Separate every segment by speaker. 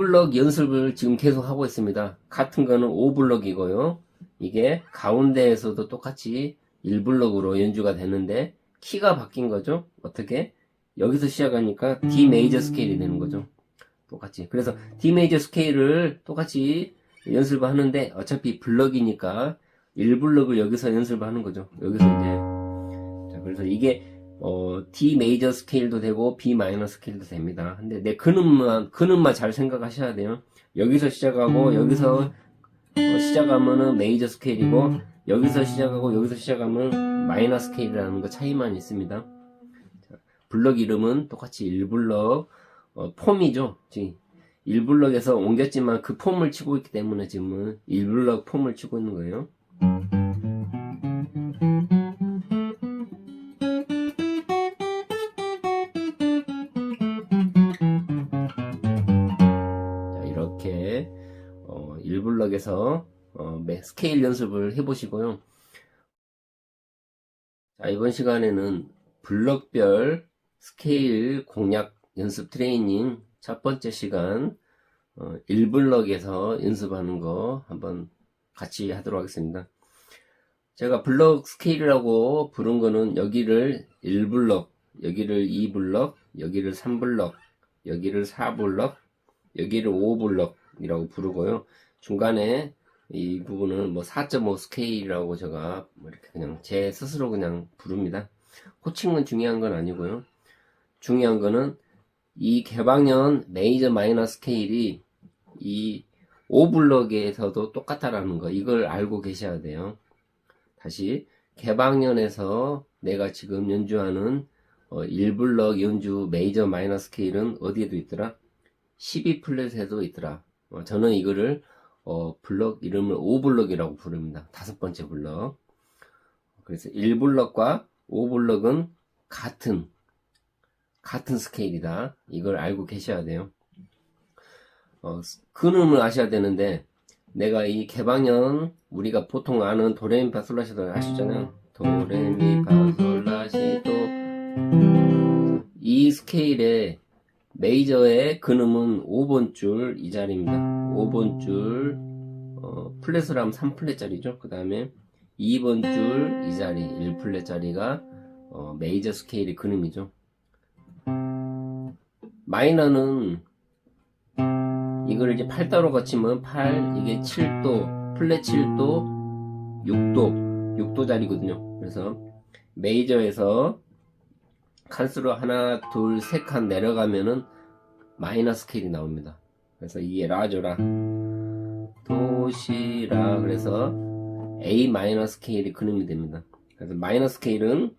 Speaker 1: 1블럭 연습을 지금 계속 하고 있습니다. 같은 거는 5블럭이고요. 이게 가운데에서도 똑같이 1블럭으로 연주가 되는데 키가 바뀐 거죠. 어떻게? 여기서 시작하니까 D 메이저 스케일이 되는 거죠. 똑같이. 그래서 D 메이저 스케일을 똑같이 연습을 하는데 어차피 블럭이니까 1블럭을 여기서 연습을 하는 거죠. 여기서 이제 자, 그래서 이게 어, D 메이저 스케일도 되고 B 마이너 스케일도 됩니다. 근데 내 근음만 근음만 잘 생각하셔야 돼요. 여기서 시작하고 여기서 어, 시작하면은 메이저 스케일이고 여기서 시작하고 여기서 시작하면 마이너 스케일이라는 거 차이만 있습니다. 자, 블럭 이름은 똑같이 1블럭 어, 폼이죠. 지금 1블럭에서 옮겼지만 그 폼을 치고 있기 때문에 지금은 1블럭 폼을 치고 있는 거예요. 1블럭에서 어, 매- 스케일 연습을 해보시고요. 자, 이번 시간에는 블럭별 스케일 공략 연습 트레이닝 첫 번째 시간 어, 1블럭에서 연습하는 거 한번 같이 하도록 하겠습니다. 제가 블럭 스케일이라고 부른 거는 여기를 1블럭, 여기를 2블럭, 여기를 3블럭, 여기를 4블럭, 여기를 5블럭이라고 부르고요. 중간에 이 부분은 뭐 4.5 스케일이라고 제가 뭐 이렇게 그냥 제 스스로 그냥 부릅니다. 호칭은 중요한 건 아니고요. 중요한 거는 이 개방현 메이저 마이너 스케일이 이 5블럭에서도 똑같다라는 거 이걸 알고 계셔야 돼요. 다시 개방현에서 내가 지금 연주하는 어, 1블럭 연주 메이저 마이너 스케일은 어디에도 있더라? 12 플랫에도 있더라. 어, 저는 이거를 어, 블럭 이름을 5블럭이라고 부릅니다. 다섯 번째 블럭. 그래서 1블럭과 5블럭은 같은 같은 스케일이다. 이걸 알고 계셔야 돼요. 어, 근음을 아셔야 되는데 내가 이 개방현 우리가 보통 아는 도레미파솔라시도 아시잖아요. 도레미파솔라시도 이 스케일의 메이저의 근음은 5번 줄 이 자리입니다. 5번 줄 어, 플랫을 하면 3플랫짜리죠. 그 다음에 2번 줄 이 자리 1플랫짜리가 어, 메이저 스케일의 근음이죠. 마이너는 이걸 이제 8도로 거치면 8 이게 7도 플랫 7도 6도 6도 자리거든요. 그래서 메이저에서 칸수로 하나 둘 세 칸 내려가면은 마이너 스케일이 나옵니다. 그래서 이게 라조라 도시라 그래서 A 마이너 스케일이 근음이 됩니다. 그래서 마이너 스케일은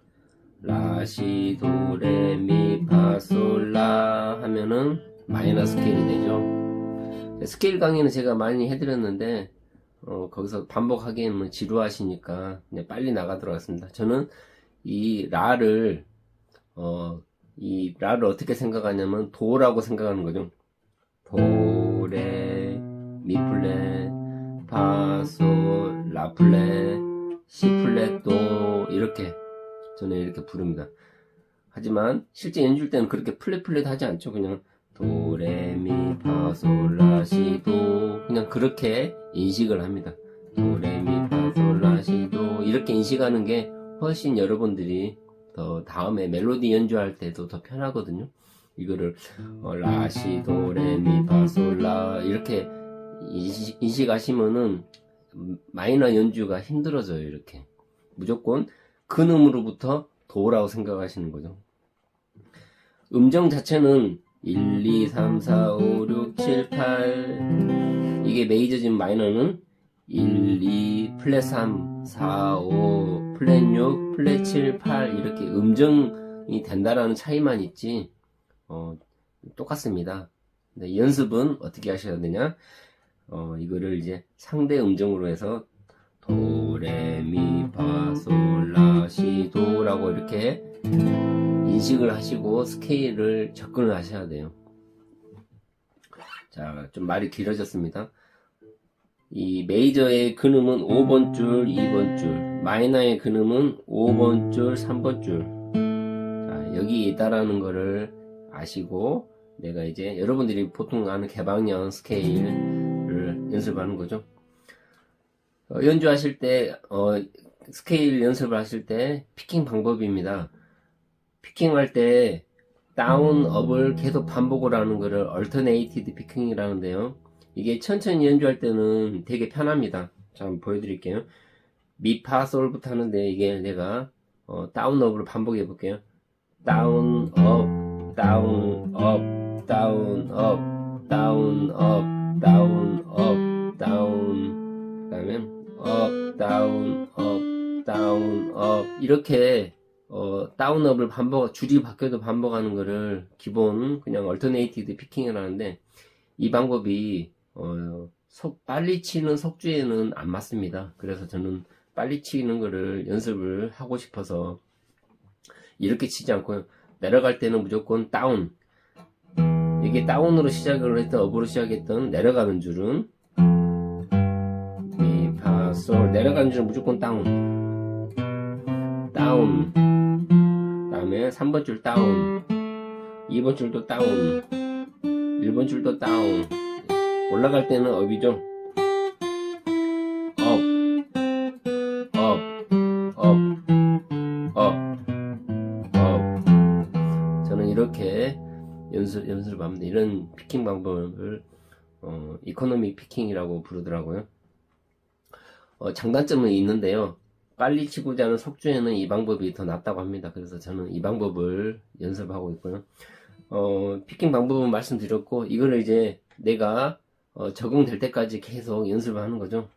Speaker 1: 라시 도레미 파솔라 하면은 마이너 스케일이 되죠. 스케일 강의는 제가 많이 해드렸는데 어, 거기서 반복하기에는 지루하시니까 그냥 빨리 나가도록 하겠습니다. 저는 이 라를 어, 이 라를 어떻게 생각하냐면 도라고 생각하는 거죠. 도, 레, 미 플랫, 파, 솔, 라 플랫, 시 플랫, 도 이렇게 저는 이렇게 부릅니다. 하지만 실제 연주일 때는 그렇게 플랫 플랫 하지 않죠. 그냥 도, 레, 미, 파, 솔, 라, 시, 도 그냥 그렇게 인식을 합니다. 도, 레, 미, 파, 솔, 라, 시, 도 이렇게 인식하는 게 훨씬 여러분들이 더 다음에 멜로디 연주할 때도 더 편하거든요. 이거를 어, 라, 시, 도, 레, 미, 파, 솔, 라 이렇게 인식, 인식하시면은 마이너 연주가 힘들어져요. 이렇게 무조건 근음으로부터 도라고 생각하시는 거죠. 음정 자체는 1, 2, 3, 4, 5, 6, 7, 8 이게 메이저진 마이너는 1, 2, 플랫 3, 4, 5, 플랫 6, 플랫 7, 8 이렇게 음정이 된다라는 차이만 있지 어, 똑같습니다. 근데 연습은 어떻게 하셔야 되냐? 어, 이거를 이제 상대 음정으로 해서 도, 레, 미, 파, 솔, 라, 시, 도라고 이렇게 인식을 하시고 스케일을 접근을 하셔야 돼요. 자, 좀 말이 길어졌습니다. 이 메이저의 근음은 5번 줄, 2번 줄, 마이너의 근음은 5번 줄, 3번 줄. 자, 여기 있다라는 거를 아시고 내가 이제 여러분들이 보통 아는 개방형 스케일을 연습하는 거죠. 어, 연주하실 때, 어, 스케일 연습을 하실 때 피킹 방법입니다. 피킹할 때 다운, 업을 계속 반복을 하는 거를 alternated picking이라는데요. 이게 천천히 연주할 때는 되게 편합니다. 자, 한번 보여드릴게요. 미, 파, 솔부터 하는데 이게 내가 어, 다운, 업을 반복해 볼게요. 다운, 업, 다운, 업, 다운, 업, 다운, 업, 다운, 업, 다운, 그 다음에 업, 다운, 업, 다운, 업 이렇게 어, 다운업을 반복, 줄이 바뀌어도 반복하는 거를 기본 그냥 얼터네이티드 피킹을 하는데 이 방법이 어, 속, 빨리 치는 속주에는 안 맞습니다. 그래서 저는 빨리 치는 거를 연습을 하고 싶어서 이렇게 치지 않고요. 내려갈 때는 무조건 다운. 이게 다운으로 시작을 했던 업으로 시작했던 내려가는 줄은 미, 파, 솔 내려가는 줄은 무조건 다운. 다운. 다음에 3번 줄 다운. 2번 줄도 다운. 1번 줄도 다운. 올라갈 때는 업이죠. 업. 업. 업. 업. 업. 저는 이렇게 연습, 연습을 합니다. 이런 피킹 방법을, 어, 이코노미 피킹이라고 부르더라고요. 어, 장단점은 있는데요. 빨리 치고자 하는 속주에는 이 방법이 더 낫다고 합니다. 그래서 저는 이 방법을 연습하고 있고요. 어, 피킹 방법은 말씀드렸고, 이거를 이제 내가 어, 적응될 때까지 계속 연습을 하는 거죠.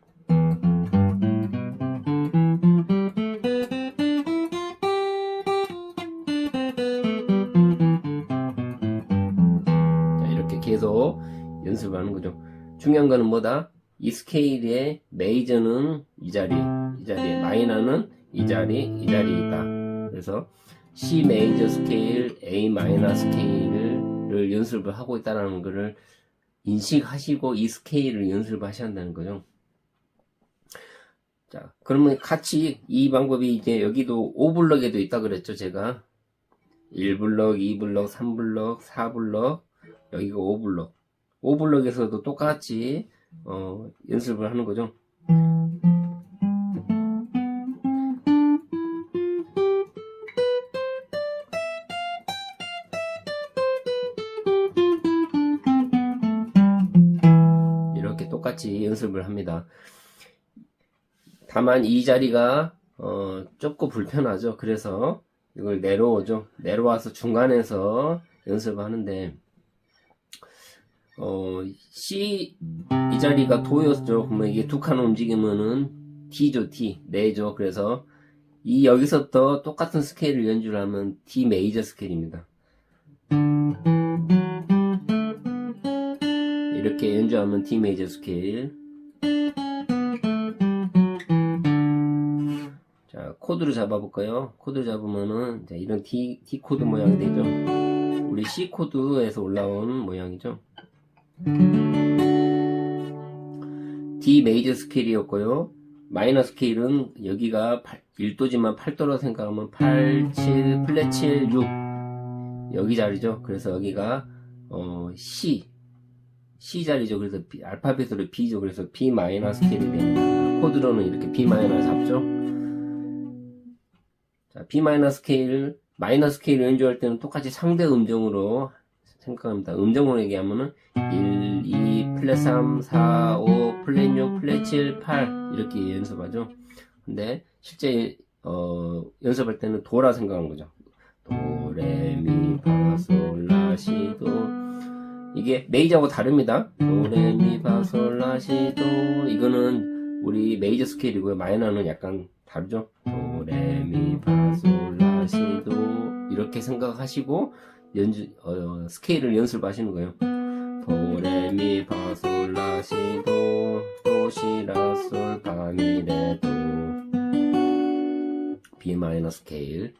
Speaker 1: 자, 이렇게 계속 연습을 하는 거죠. 중요한 거는 뭐다? 이 스케일의 메이저는 이 자리, 이 자리, 마이너는 이 자리, 이 자리에 있다. 그래서 C 메이저 스케일, A 마이너 스케일을 연습을 하고 있다는 것을 인식하시고 이 스케일을 연습하셔야 한다는 거죠. 자, 그러면 같이 이 방법이 이제 여기도 5블럭에도 있다 그랬죠, 제가. 1블럭, 2블럭, 3블럭, 4블럭, 여기가 5블럭. 5블럭에서도 똑같이 어, 연습을 하는 거죠. 똑같이 연습을 합니다. 다만 이 자리가 어, 좁고 불편하죠. 그래서 이걸 내려오죠. 내려와서 중간에서 연습을 하는데 어, C 이 자리가 도였죠. 그러면 이게 두 칸 움직이면은 D죠, D. 네죠. 그래서 이 여기서부터 똑같은 스케일을 연주를 하면 D 메이저 스케일입니다. 이렇게 연주하면 D 메이저 스케일. 자, 코드를 잡아볼까요? 코드를 잡으면은 자, 이런 D, D 코드 모양이 되죠. 우리 C 코드에서 올라온 모양이죠. D 메이저 스케일이었고요. 마이너 스케일은 여기가 1도지만 8도로 생각하면 8, 7, 플랫 7, 6 여기 자리죠. 그래서 여기가 어, C C 자리죠. 그래서 B, 알파벳으로 B죠. 그래서 B 마이너 스케일이 됩니다. 코드로는 이렇게 B 마이너 잡죠. 자, B 마이너 스케일 마이너 스케일 연주할 때는 똑같이 상대 음정으로 생각합니다. 음정으로 얘기하면은 1, 2, 플랫 3, 4, 5, 플랫 6, 플랫 7, 8 이렇게 연습하죠. 근데 실제 어, 연습할 때는 도라 생각하는 거죠. 도, 레, 미, 파, 솔, 라, 시, 도 이게 메이저하고 다릅니다. 도, 레, 미, 파, 솔, 라, 시, 도 이거는 우리 메이저 스케일이고요. 마이너는 약간 다르죠. 도, 레, 미, 파, 솔, 라, 시, 도 이렇게 생각하시고 연주 어, 스케일을 연습하시는 거예요. 도, 레, 미, 파, 솔, 라, 시, 도, 도, 시, 라, 솔, 파, 미, 레, 도. B 마이너 스케일.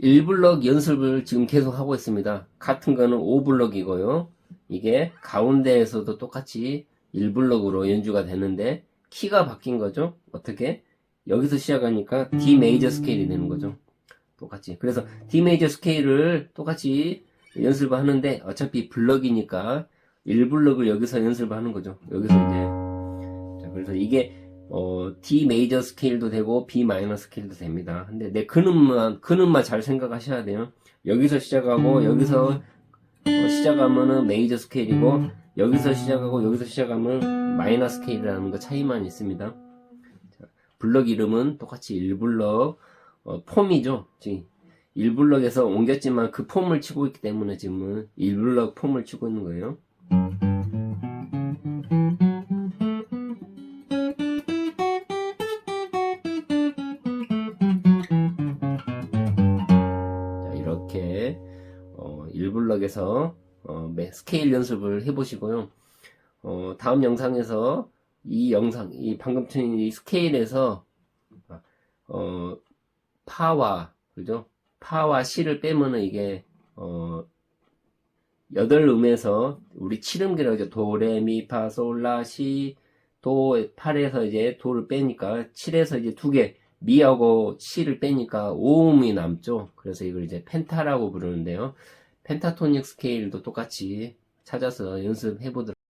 Speaker 1: 어, 1블럭 연습을 지금 계속 하고 있습니다. 같은 거는 5블럭이고요. 이게 가운데에서도 똑같이 1블럭으로 연주가 되는데 키가 바뀐 거죠. 어떻게? 여기서 시작하니까 D 메이저 스케일이 되는 거죠. 똑같이. 그래서 D 메이저 스케일을 똑같이 연습을 하는데 어차피 블럭이니까 1블럭을 여기서 연습을 하는 거죠. 여기서 이제 자, 그래서 이게 어, D 메이저 스케일도 되고 B 마이너 스케일도 됩니다. 근데 내 근음만 근음만 잘 생각하셔야 돼요. 여기서 시작하고 여기서 어, 시작하면은 메이저 스케일이고 여기서 시작하고 여기서 시작하면 마이너 스케일이라는 거 차이만 있습니다. 자, 블럭 이름은 똑같이 1블럭 어, 폼이죠. 지금 1블럭에서 옮겼지만 그 폼을 치고 있기 때문에 지금은 1블럭 폼을 치고 있는 거예요. 블럭에서 어, 매- 스케일 연습을 해보시고요. 어, 다음 영상에서 이 영상, 이 방금 친이 스케일에서 어, 파와 그죠? 파와 시를 빼면은 이게 어, 여덟 음에서 우리 칠음계라고 하죠. 도, 레, 미, 파, 솔, 라, 시, 도, 8에서 이제 도를 빼니까 7에서 이제 두 개, 미하고 시를 빼니까 5음이 남죠. 그래서 이걸 이제 펜타라고 부르는데요. 펜타토닉 스케일도 똑같이 찾아서 연습해 보도록